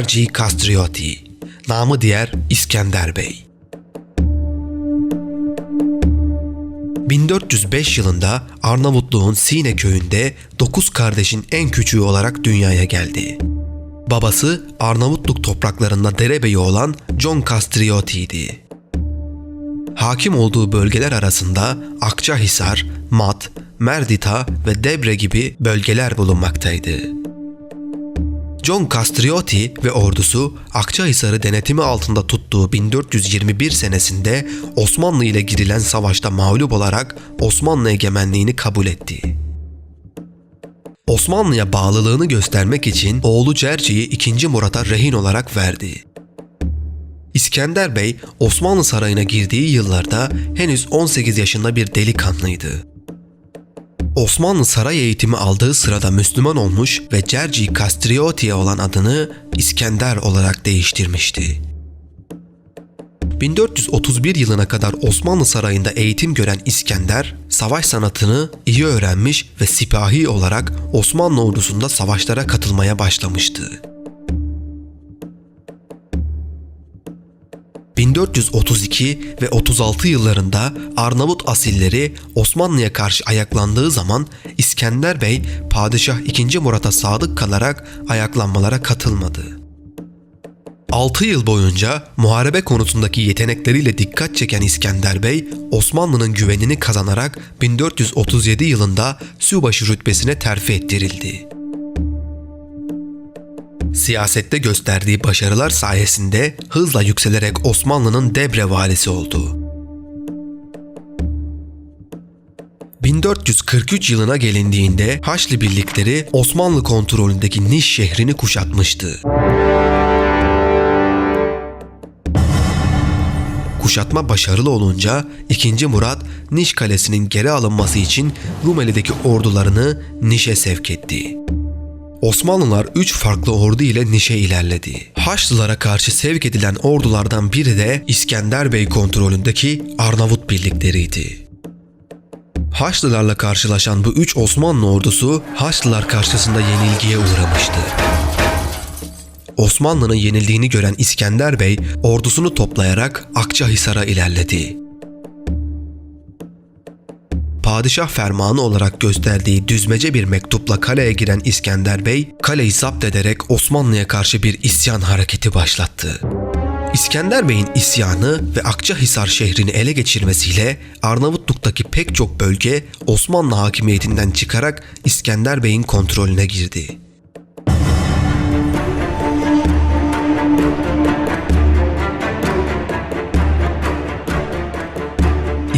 Cerci Castrioti, namı diğer İskender Bey. 1405 yılında Arnavutluğun Sine köyünde 9 kardeşin en küçüğü olarak dünyaya geldi. Babası Arnavutluk topraklarında derebeyi olan John Castriotti'ydi. Hakim olduğu bölgeler arasında Akçahisar, Mat, Merdita ve Debre gibi bölgeler bulunmaktaydı. John Castriotti ve ordusu Akçahisar'ı denetimi altında tuttuğu 1421 senesinde Osmanlı ile girilen savaşta mağlup olarak Osmanlı egemenliğini kabul etti. Osmanlı'ya bağlılığını göstermek için oğlu Cerci'yi 2. Murat'a rehin olarak verdi. İskender Bey Osmanlı sarayına girdiği yıllarda henüz 18 yaşında bir delikanlıydı. Osmanlı saray eğitimi aldığı sırada Müslüman olmuş ve Cerci Castriotti'ye olan adını İskender olarak değiştirmişti. 1431 yılına kadar Osmanlı sarayında eğitim gören İskender, savaş sanatını iyi öğrenmiş ve sipahi olarak Osmanlı ordusunda savaşlara katılmaya başlamıştı. 1432 ve 36 yıllarında Arnavut asilleri Osmanlı'ya karşı ayaklandığı zaman İskender Bey Padişah II. Murat'a sadık kalarak ayaklanmalara katılmadı. 6 yıl boyunca muharebe konusundaki yetenekleriyle dikkat çeken İskender Bey, Osmanlı'nın güvenini kazanarak 1437 yılında Sübaşı rütbesine terfi ettirildi. Siyasette gösterdiği başarılar sayesinde hızla yükselerek Osmanlı'nın Debre valisi oldu. 1443 yılına gelindiğinde Haçlı birlikleri Osmanlı kontrolündeki Niş şehrini kuşatmıştı. Kuşatma başarılı olunca 2. Murat Niş kalesinin geri alınması için Rumeli'deki ordularını Niş'e sevk etti. Osmanlılar 3 farklı ordu ile Niş'e ilerledi. Haçlılara karşı sevk edilen ordulardan biri de İskender Bey kontrolündeki Arnavut birlikleriydi. Haçlılarla karşılaşan bu üç Osmanlı ordusu Haçlılar karşısında yenilgiye uğramıştı. Osmanlı'nın yenildiğini gören İskender Bey ordusunu toplayarak Akçahisar'a ilerledi. Padişah fermanı olarak gösterdiği düzmece bir mektupla kaleye giren İskender Bey, kaleyi zapt ederek Osmanlı'ya karşı bir isyan hareketi başlattı. İskender Bey'in isyanı ve Akçahisar şehrini ele geçirmesiyle Arnavutluk'taki pek çok bölge Osmanlı hakimiyetinden çıkarak İskender Bey'in kontrolüne girdi.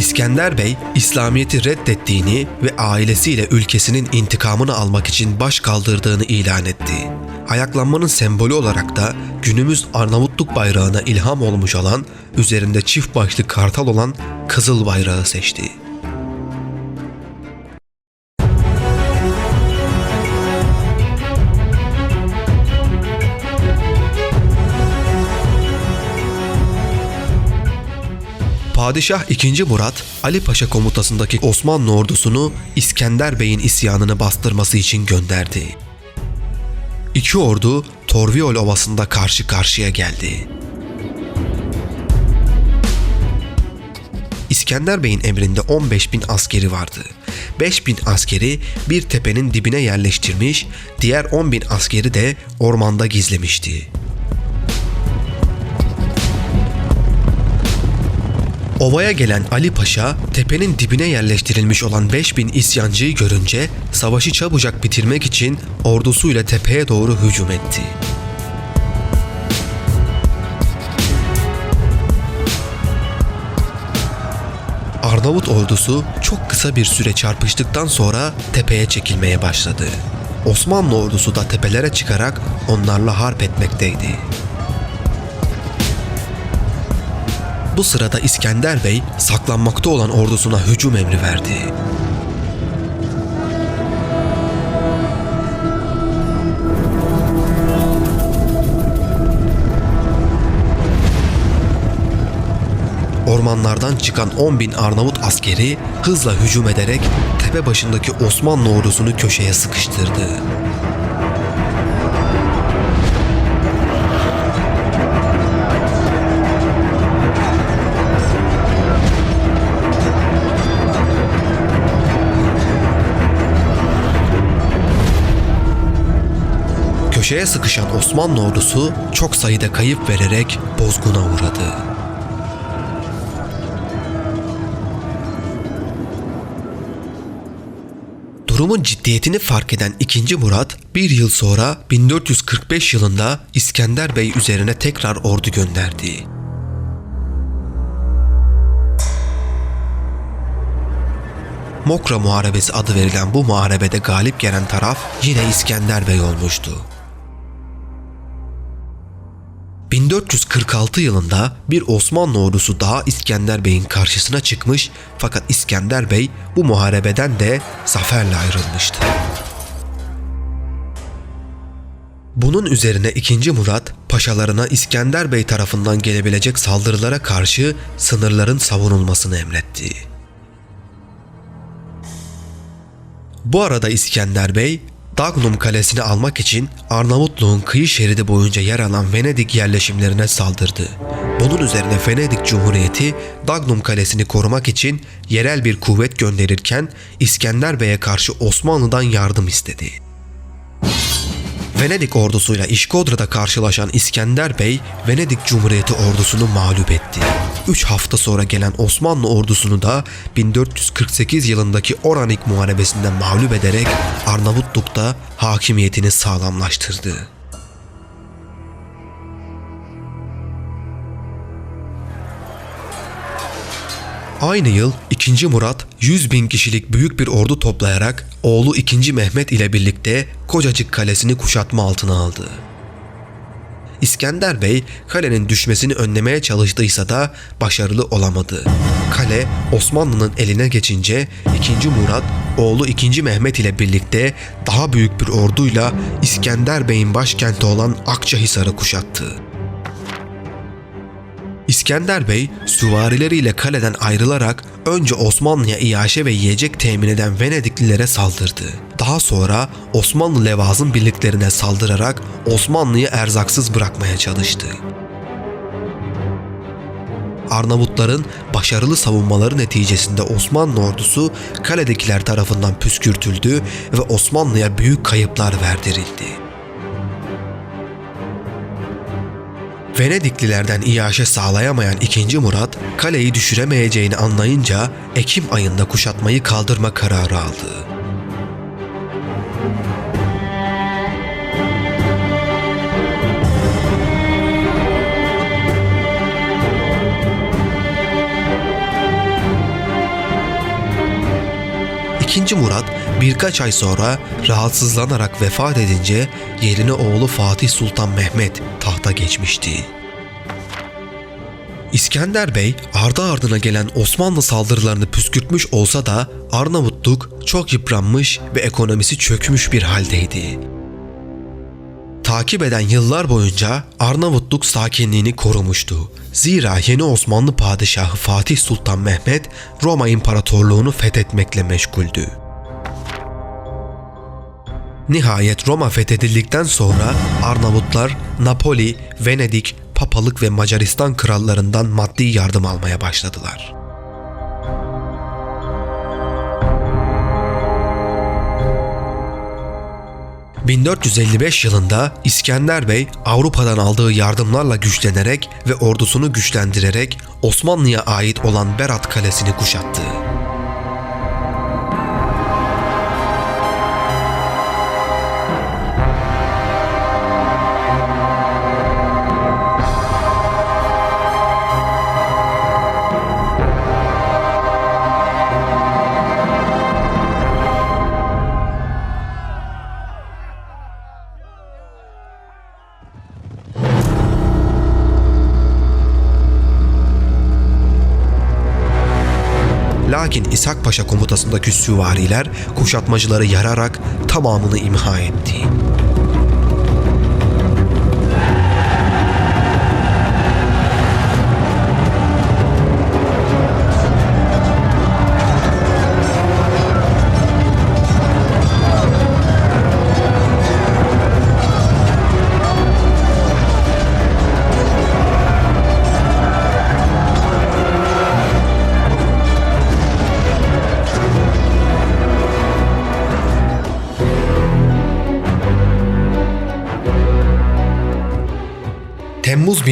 İskender Bey, İslamiyet'i reddettiğini ve ailesiyle ülkesinin intikamını almak için baş kaldırdığını ilan etti. Ayaklanmanın sembolü olarak da günümüz Arnavutluk bayrağına ilham olmuş olan, üzerinde çift başlı kartal olan kızıl bayrağı seçti. Padişah II. Murat, Ali Paşa komutasındaki Osmanlı ordusunu İskender Bey'in isyanını bastırması için gönderdi. İki ordu Torviol Ovası'nda karşı karşıya geldi. İskender Bey'in emrinde 15 bin askeri vardı. 5 bin askeri bir tepenin dibine yerleştirmiş, diğer 10 bin askeri de ormanda gizlemişti. Ovaya gelen Ali Paşa, tepenin dibine yerleştirilmiş olan 5000 isyancıyı görünce savaşı çabucak bitirmek için ordusuyla tepeye doğru hücum etti. Arnavut ordusu çok kısa bir süre çarpıştıktan sonra tepeye çekilmeye başladı. Osmanlı ordusu da tepelere çıkarak onlarla harp etmekteydi. Bu sırada İskender Bey saklanmakta olan ordusuna hücum emri verdi. Ormanlardan çıkan 10 bin Arnavut askeri hızla hücum ederek tepe başındaki Osmanlı ordusunu köşeye sıkıştırdı. Köşeye sıkışan Osmanlı ordusu çok sayıda kayıp vererek bozguna uğradı. Durumun ciddiyetini fark eden 2. Murat bir yıl sonra 1445 yılında İskender Bey üzerine tekrar ordu gönderdi. Mokra Muharebesi adı verilen bu muharebede galip gelen taraf yine İskender Bey olmuştu. 1446 yılında bir Osmanlı ordusu daha İskender Bey'in karşısına çıkmış fakat İskender Bey bu muharebeden de zaferle ayrılmıştı. Bunun üzerine 2. Murat paşalarına İskender Bey tarafından gelebilecek saldırılara karşı sınırların savunulmasını emretti. Bu arada İskender Bey Dagnum Kalesi'ni almak için Arnavutluğun kıyı şeridi boyunca yer alan Venedik yerleşimlerine saldırdı. Bunun üzerine Venedik Cumhuriyeti Dagnum Kalesi'ni korumak için yerel bir kuvvet gönderirken İskender Bey'e karşı Osmanlı'dan yardım istedi. Venedik ordusuyla İşkodra'da karşılaşan İskender Bey, Venedik Cumhuriyeti ordusunu mağlup etti. 3 hafta sonra gelen Osmanlı ordusunu da 1448 yılındaki Oranik Muharebesi'nde mağlup ederek Arnavutluk'ta hakimiyetini sağlamlaştırdı. Aynı yıl 2. Murat 100 bin kişilik büyük bir ordu toplayarak oğlu 2. Mehmet ile birlikte Kocacık Kalesi'ni kuşatma altına aldı. İskender Bey kalenin düşmesini önlemeye çalıştıysa da başarılı olamadı. Kale Osmanlı'nın eline geçince 2. Murat oğlu 2. Mehmet ile birlikte daha büyük bir orduyla İskender Bey'in başkenti olan Akçahisar'ı kuşattı. İskender Bey süvarileriyle kaleden ayrılarak önce Osmanlı'ya iaşe ve yiyecek temin eden Venediklilere saldırdı. Daha sonra Osmanlı levazın birliklerine saldırarak Osmanlı'yı erzaksız bırakmaya çalıştı. Arnavutların başarılı savunmaları neticesinde Osmanlı ordusu kaledekiler tarafından püskürtüldü ve Osmanlı'ya büyük kayıplar verdirildi. Venediklilerden iaşe sağlayamayan 2. Murat, kaleyi düşüremeyeceğini anlayınca Ekim ayında kuşatmayı kaldırma kararı aldı. İkinci Murat birkaç ay sonra rahatsızlanarak vefat edince yerine oğlu Fatih Sultan Mehmet tahta geçmişti. İskender Bey ardı ardına gelen Osmanlı saldırılarını püskürtmüş olsa da Arnavutluk çok yıpranmış ve ekonomisi çökmüş bir haldeydi. Takip eden yıllar boyunca Arnavutluk sakinliğini korumuştu. Zira yeni Osmanlı padişahı Fatih Sultan Mehmet Roma İmparatorluğunu fethetmekle meşguldü. Nihayet Roma fethedildikten sonra Arnavutlar Napoli, Venedik, Papalık ve Macaristan krallarından maddi yardım almaya başladılar. ...1455 yılında İskender Bey Avrupa'dan aldığı yardımlarla güçlenerek ve ordusunu güçlendirerek Osmanlı'ya ait olan Berat Kalesi'ni kuşattı. Lakin İshak Paşa komutasındaki süvariler kuşatmacıları yararak tamamını imha etti.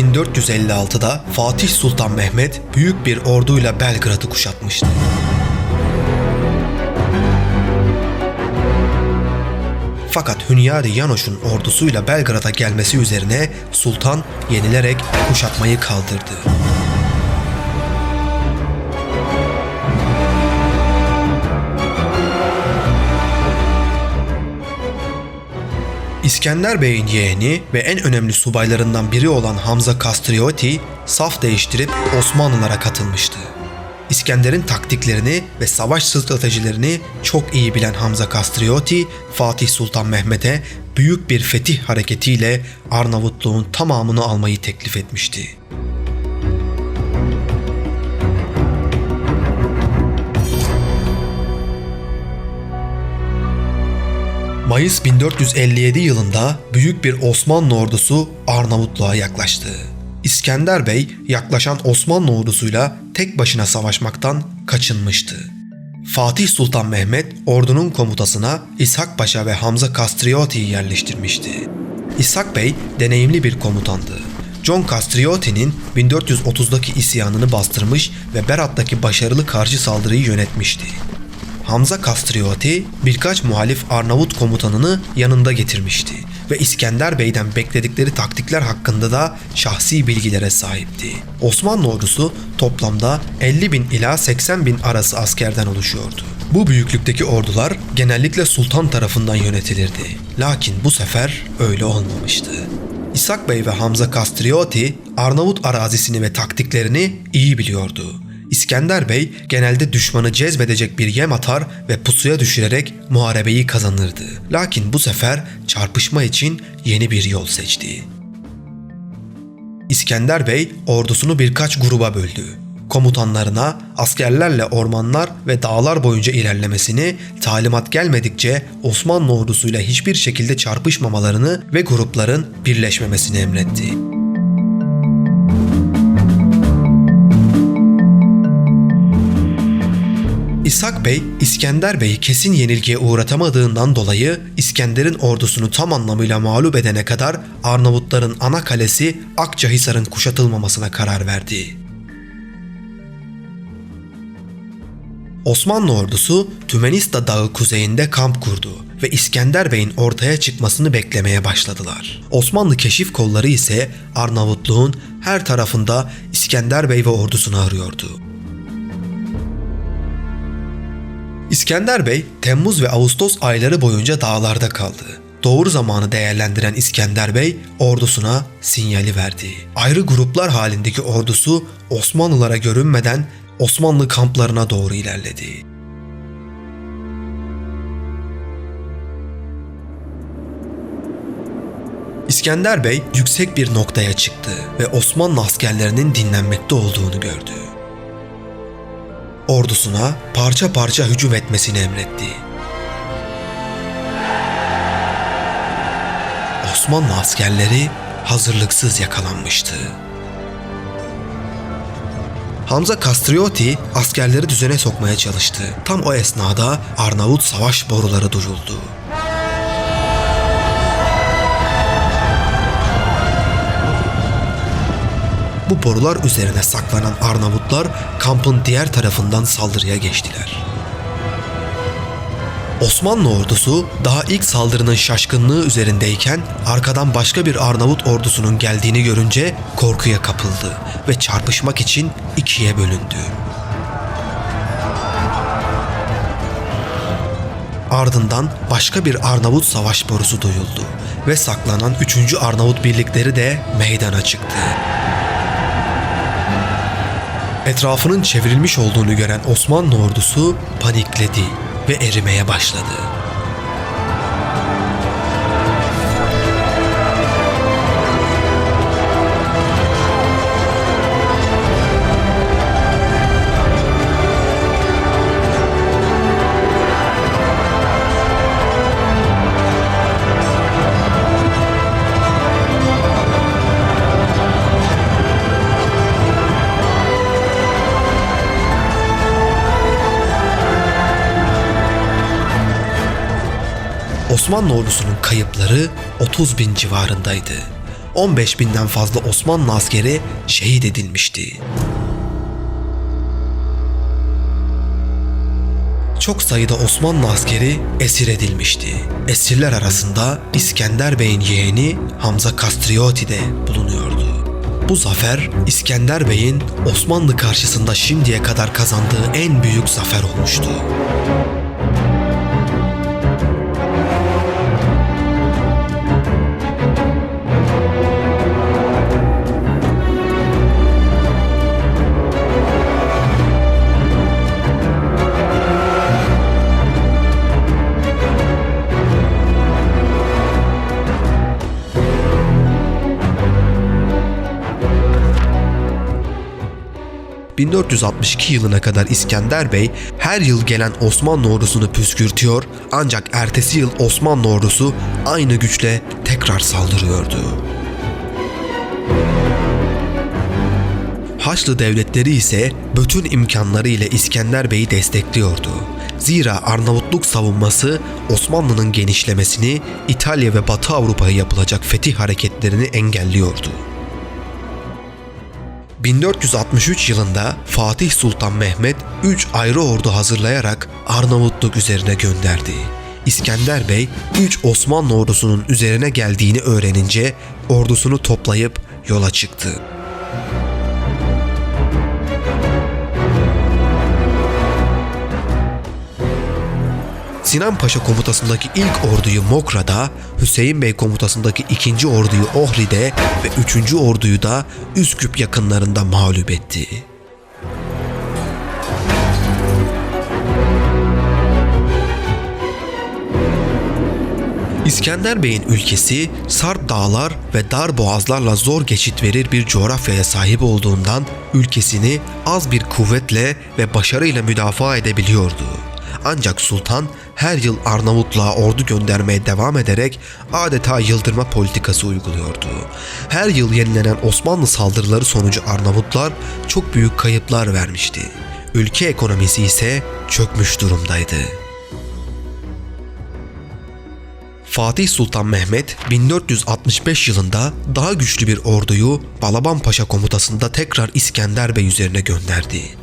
1456'da Fatih Sultan Mehmet büyük bir orduyla Belgrad'ı kuşatmıştı. Fakat Hünyari Yanoş'un ordusuyla Belgrad'a gelmesi üzerine sultan yenilerek kuşatmayı kaldırdı. İskender Bey'in yeğeni ve en önemli subaylarından biri olan Hamza Kastrioti saf değiştirip Osmanlılara katılmıştı. İskender'in taktiklerini ve savaş stratejilerini çok iyi bilen Hamza Kastrioti, Fatih Sultan Mehmet'e büyük bir fetih hareketiyle Arnavutluğun tamamını almayı teklif etmişti. Mayıs 1457 yılında büyük bir Osmanlı ordusu Arnavutluğa yaklaştı. İskender Bey yaklaşan Osmanlı ordusuyla tek başına savaşmaktan kaçınmıştı. Fatih Sultan Mehmet ordunun komutasına İshak Paşa ve Hamza Kastrioti'yi yerleştirmişti. İshak Bey deneyimli bir komutandı. John Castriotti'nin 1430'daki isyanını bastırmış ve Berat'taki başarılı karşı saldırıyı yönetmişti. Hamza Castriotti birkaç muhalif Arnavut komutanını yanında getirmişti ve İskender Bey'den bekledikleri taktikler hakkında da şahsi bilgilere sahipti. Osmanlı ordusu toplamda 50 bin ila 80 bin arası askerden oluşuyordu. Bu büyüklükteki ordular genellikle sultan tarafından yönetilirdi. Lakin bu sefer öyle olmamıştı. İshak Bey ve Hamza Castriotti Arnavut arazisini ve taktiklerini iyi biliyordu. İskender Bey genelde düşmanı cezbedecek bir yem atar ve pusuya düşürerek muharebeyi kazanırdı. Lakin bu sefer çarpışma için yeni bir yol seçti. İskender Bey ordusunu birkaç gruba böldü. Komutanlarına askerlerle ormanlar ve dağlar boyunca ilerlemesini, talimat gelmedikçe Osmanlı ordusuyla hiçbir şekilde çarpışmamalarını ve grupların birleşmemesini emretti. İshak Bey, İskender Bey'i kesin yenilgiye uğratamadığından dolayı İskender'in ordusunu tam anlamıyla mağlup edene kadar Arnavutların ana kalesi Akçahisar'ın kuşatılmamasına karar verdi. Osmanlı ordusu Tümenista Dağı kuzeyinde kamp kurdu ve İskender Bey'in ortaya çıkmasını beklemeye başladılar. Osmanlı keşif kolları ise Arnavutluğun her tarafında İskender Bey ve ordusunu arıyordu. İskender Bey Temmuz ve Ağustos ayları boyunca dağlarda kaldı. Doğru zamanı değerlendiren İskender Bey ordusuna sinyali verdi. Ayrı gruplar halindeki ordusu Osmanlılara görünmeden Osmanlı kamplarına doğru ilerledi. İskender Bey yüksek bir noktaya çıktı ve Osmanlı askerlerinin dinlenmekte olduğunu gördü ordusuna parça parça hücum etmesini emretti. Osmanlı askerleri hazırlıksız yakalanmıştı. Hamza Kastrioti askerleri düzene sokmaya çalıştı. Tam o esnada Arnavut savaş boruları duyuldu. Bu borular üzerine saklanan Arnavutlar kampın diğer tarafından saldırıya geçtiler. Osmanlı ordusu daha ilk saldırının şaşkınlığı üzerindeyken arkadan başka bir Arnavut ordusunun geldiğini görünce korkuya kapıldı ve çarpışmak için ikiye bölündü. Ardından başka bir Arnavut savaş borusu duyuldu ve saklanan 3. Arnavut birlikleri de meydana çıktı. Etrafının çevrilmiş olduğunu gören Osmanlı ordusu panikledi ve erimeye başladı. Osmanlı ordusunun kayıpları 30 bin civarındaydı. 15 binden fazla Osmanlı askeri şehit edilmişti. Çok sayıda Osmanlı askeri esir edilmişti. Esirler arasında İskender Bey'in yeğeni Hamza Kastrioti de bulunuyordu. Bu zafer İskender Bey'in Osmanlı karşısında şimdiye kadar kazandığı en büyük zafer olmuştu. ...1462 yılına kadar İskender Bey her yıl gelen Osmanlı ordusunu püskürtüyor ancak ertesi yıl Osmanlı ordusu aynı güçle tekrar saldırıyordu. Haçlı devletleri ise bütün imkanları ile İskender Bey'i destekliyordu. Zira Arnavutluk savunması Osmanlı'nın genişlemesini, İtalya ve Batı Avrupa'ya yapılacak fetih hareketlerini engelliyordu. 1463 yılında Fatih Sultan Mehmet 3 ayrı ordu hazırlayarak Arnavutluk üzerine gönderdi. İskender Bey 3 Osmanlı ordusunun üzerine geldiğini öğrenince ordusunu toplayıp yola çıktı. Sinan Paşa komutasındaki ilk orduyu Mokra'da, Hüseyin Bey komutasındaki ikinci orduyu Ohri'de ve üçüncü orduyu da Üsküp yakınlarında mağlup etti. İskender Bey'in ülkesi Sarp dağlar ve dar boğazlarla zor geçit verir bir coğrafyaya sahip olduğundan ülkesini az bir kuvvetle ve başarıyla müdafaa edebiliyordu. Ancak sultan her yıl Arnavutluğa ordu göndermeye devam ederek adeta yıldırma politikası uyguluyordu. Her yıl yenilenen Osmanlı saldırıları sonucu Arnavutlar çok büyük kayıplar vermişti. Ülke ekonomisi ise çökmüş durumdaydı. Fatih Sultan Mehmet 1465 yılında daha güçlü bir orduyu Balaban Paşa komutasında tekrar İskender Bey üzerine gönderdi.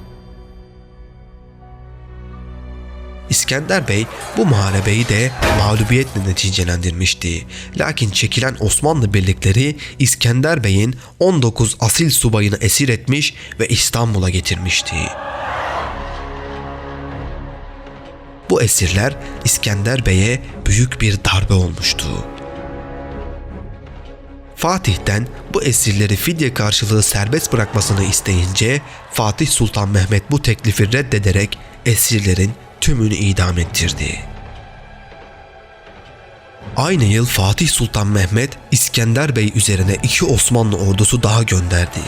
İskender Bey bu muharebeyi de mağlubiyetle neticelendirmişti. Lakin çekilen Osmanlı birlikleri İskender Bey'in 19 asil subayını esir etmiş ve İstanbul'a getirmişti. Bu esirler İskender Bey'e büyük bir darbe olmuştu. Fatih'ten bu esirleri fidye karşılığı serbest bırakmasını isteyince Fatih Sultan Mehmet bu teklifi reddederek esirlerin tümünü idam ettirdi. Aynı yıl Fatih Sultan Mehmet İskender Bey üzerine iki Osmanlı ordusu daha gönderdi.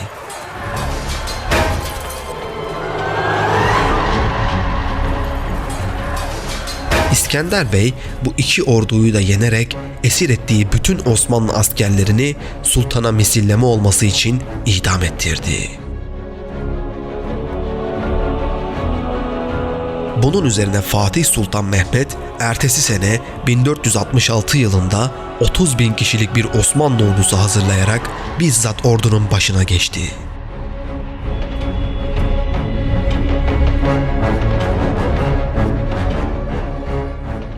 İskender Bey bu iki orduyu da yenerek esir ettiği bütün Osmanlı askerlerini sultana misilleme olması için idam ettirdi. Bunun üzerine Fatih Sultan Mehmet ertesi sene 1466 yılında 30 bin kişilik bir Osmanlı ordusu hazırlayarak bizzat ordunun başına geçti.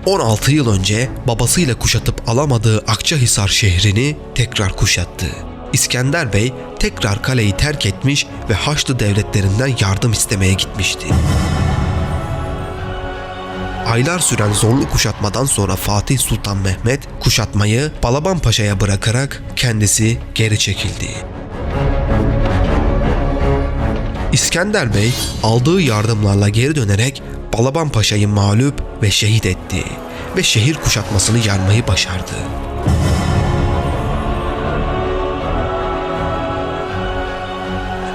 ...16 yıl önce babasıyla kuşatıp alamadığı Akçahisar şehrini tekrar kuşattı. İskender Bey tekrar kaleyi terk etmiş ve Haçlı devletlerinden yardım istemeye gitmişti. Aylar süren zorlu kuşatmadan sonra Fatih Sultan Mehmet kuşatmayı Balaban Paşa'ya bırakarak kendisi geri çekildi. İskender Bey aldığı yardımlarla geri dönerek Balaban Paşa'yı mağlup ve şehit etti ve şehir kuşatmasını yarmayı başardı.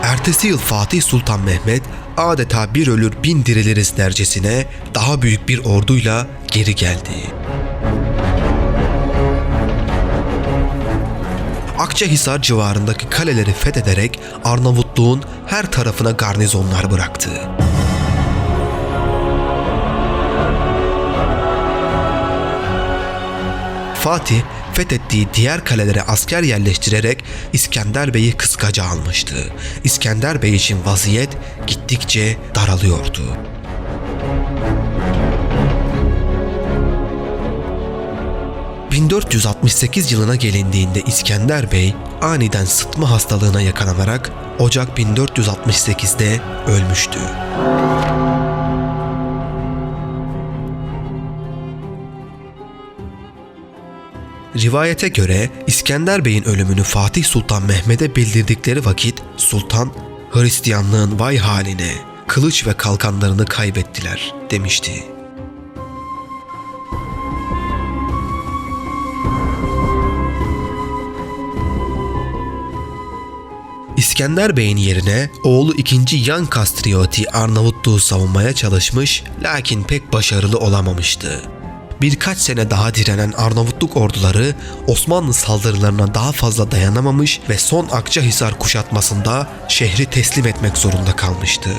Ertesi yıl Fatih Sultan Mehmet adeta bir ölür bin diriliriz dercesine daha büyük bir orduyla geri geldi. Akçahisar civarındaki kaleleri fethederek Arnavutluğun her tarafına garnizonlar bıraktı. Fatih fethettiği diğer kalelere asker yerleştirerek İskender Bey'i kıskaca almıştı. İskender Bey için vaziyet gittikçe daralıyordu. ...1468 yılına gelindiğinde İskender Bey aniden sıtma hastalığına yakalanarak Ocak 1468'de ölmüştü. Rivayete göre İskender Bey'in ölümünü Fatih Sultan Mehmet'e bildirdikleri vakit Sultan Hristiyanlığın vay haline kılıç ve kalkanlarını kaybettiler demişti. İskender Bey'in yerine oğlu 2. Yan Kastrioti Arnavutluğu savunmaya çalışmış lakin pek başarılı olamamıştı. Birkaç sene daha direnen Arnavutluk orduları Osmanlı saldırılarına daha fazla dayanamamış ve son Akçahisar kuşatmasında şehri teslim etmek zorunda kalmıştı.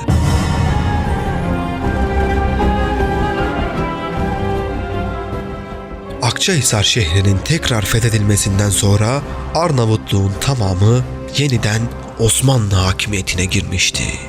Akçahisar şehrinin tekrar fethedilmesinden sonra Arnavutluğun tamamı yeniden Osmanlı hakimiyetine girmişti.